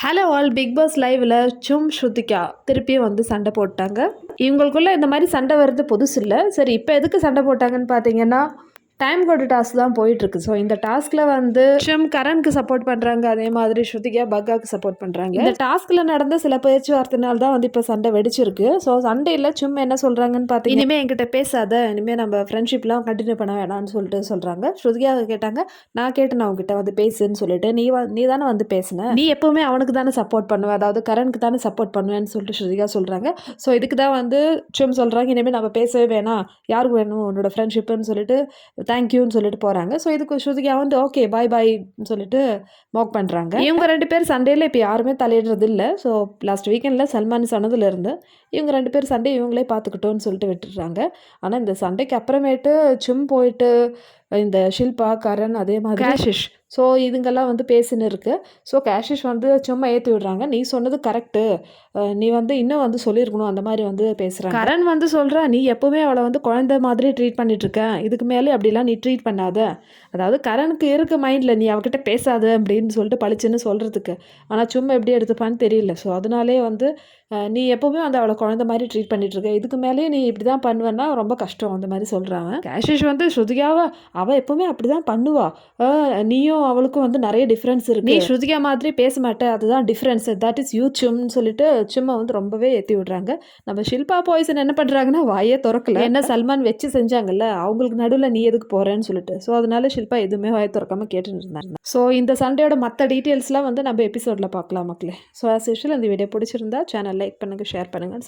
Hello all big pass லைவில் சும் ஸ்ருதிகா திருப்பியும் வந்து சண்டை போட்டாங்க. இவங்களுக்குள்ள இந்த மாதிரி சண்டை வர்றது புதுசு இல்லை. சரி இப்போ எதுக்கு சண்டை போட்டாங்கன்னு பார்த்தீங்கன்னா டைம் கோடு டாஸ்க் தான் போயிட்டுருக்கு. ஸோ இந்த டாஸ்கில் வந்து சும் கரண்க்கு சப்போர்ட் பண்ணுறாங்க அதே மாதிரி ஸ்ருதிகா பக்காக்கு சப்போர்ட் பண்ணுறாங்க இந்த டாஸ்கில் நடந்த சில பேச்சுவார்த்தைனால தான் வந்து இப்போ சண்டை வெடிச்சிருக்கு. ஸோ சண்டையில் சும் என்ன சொல்கிறாங்கன்னு பார்த்தீங்க இனிமேல் என்கிட்ட பேசாத. இனிமேல் நம்ம ஃப்ரெண்ட்ஷிப்லாம் கண்டினியூ பண்ண வேணாம்னு சொல்லிட்டு சொல்கிறாங்க ஸ்ருதிகா கேட்டாங்க நான் கேட்டேன் அவங்ககிட்ட வந்து பேசுன்னு சொல்லிட்டு. நீ நீ தானே வந்து பேசின? நீ எப்போவுமே அவனுக்கு தானே சப்போர்ட் பண்ணுவ. அதாவது கரண்க்கு தானே சப்போர்ட் பண்ணுவேன்னு சொல்லிட்டு ஸ்ருதிகா சொல்கிறாங்க ஸோ இதுக்கு தான் வந்து சும் சொல்கிறாங்க இனிமேல் நம்ம பேசவே வேணாம். யாருக்கு வேணும்? உன்னோட ஃப்ரெண்ட்ஷிப்புன்னு சொல்லிட்டு தேங்க்யூன்னு சொல்லிட்டு போகிறாங்க ஸோ இதுக்கு ஸ்ருதிகா வந்து ஓகே பாய் பாய்ன்னு சொல்லிட்டு மாக் பண்ணுறாங்க இவங்க ரெண்டு பேர் சண்டேல இப்போ யாருமே தலையிடுறது இல்லை ஸோ லாஸ்ட் வீக்கெண்டில் சல்மான் சொன்னதுலேருந்து இவங்க ரெண்டு பேர் சண்டை இவங்களே பார்த்துக்கிட்டோன்னு சொல்லிட்டு விட்டுடுறாங்க. ஆனால் இந்த சண்டைக்கு அப்புறமேட்டு சும் போயிட்டு இந்த ஷில்பா கரண் அதே மாதிரி. கேஷிஷ் ஸோ இதுங்கெல்லாம் வந்து பேசின்னு இருக்கு. ஸோ கேஷிஷ் வந்து சும்மா ஏற்றி விடுறாங்க. நீ சொன்னது கரெக்டு நீ வந்து இன்னும் வந்து சொல்லியிருக்கணும். அந்த மாதிரி வந்து பேசுகிறாங்க கரண் வந்து சொல்கிறா நீ எப்போவுமே அவளை வந்து குழந்தை மாதிரி ட்ரீட் பண்ணிட்டு இருக்க. இதுக்கு மேலே அப்படிலாம் நீ ட்ரீட் பண்ணாத. அதாவது கரனுக்கு இருக்க மைண்டில் நீ அவகிட்ட பேசாத அப்படின்னு சொல்லிட்டு பளிச்சுன்னு சொல்கிறதுக்கு ஆனால் சும்மா எப்படி எடுத்துப்பான்னு தெரியல. ஸோ அதனாலே வந்து நீ எப்போவுமே வந்து அவளை குழந்தை மாதிரி ட்ரீட் பண்ணிட்டு இருக்க இதுக்கு மேலேயே நீ இப்படி தான் பண்ணுவேன்னா ரொம்ப கஷ்டம் அந்த மாதிரி சொல்கிறாங்க கேஷிஷ் வந்து ஸ்ருதிகாவா அவள் எப்போவுமே அப்படி தான் பண்ணுவா நீயும் அவளுக்கும் வந்து நிறைய டிஃப்ரென்ஸ் இருக்கு. நீ ஸ்ருதிகா மாதிரி பேச மாட்டே. அதுதான் டிஃப்ரென்ஸ் தட் இஸ் யூ சும்னு சொல்லிட்டு சும்மா வந்து ரொம்பவே ஏற்றி விடுறாங்க. நம்ம ஷில்பா பாய்சன் என்ன பண்ணுறாங்கன்னா வாயே திறக்கல. என்ன? சல்மான் வச்சு செஞ்சாங்கல்ல. அவங்களுக்கு நடுவில் நீ எதுக்கு போகிறேன்னு சொல்லிட்டு. ஸோ அதனால ஷில்பா எதுவுமே வாயை திறக்காம கேட்டுட்டு இருந்தாங்க. ஸோ இந்த சண்டையோட மற்ற டீட்டெயில்ஸ்லாம் வந்து நம்ம எபிசோடில் பார்க்கலாம் மக்களே. ஸோ ஆஸ் யூஷுவல் இந்த வீடியோ பிடிச்சிருந்தா சேனல் லைக் பண்ணுங்கள் ஷேர் பண்ணுங்கள்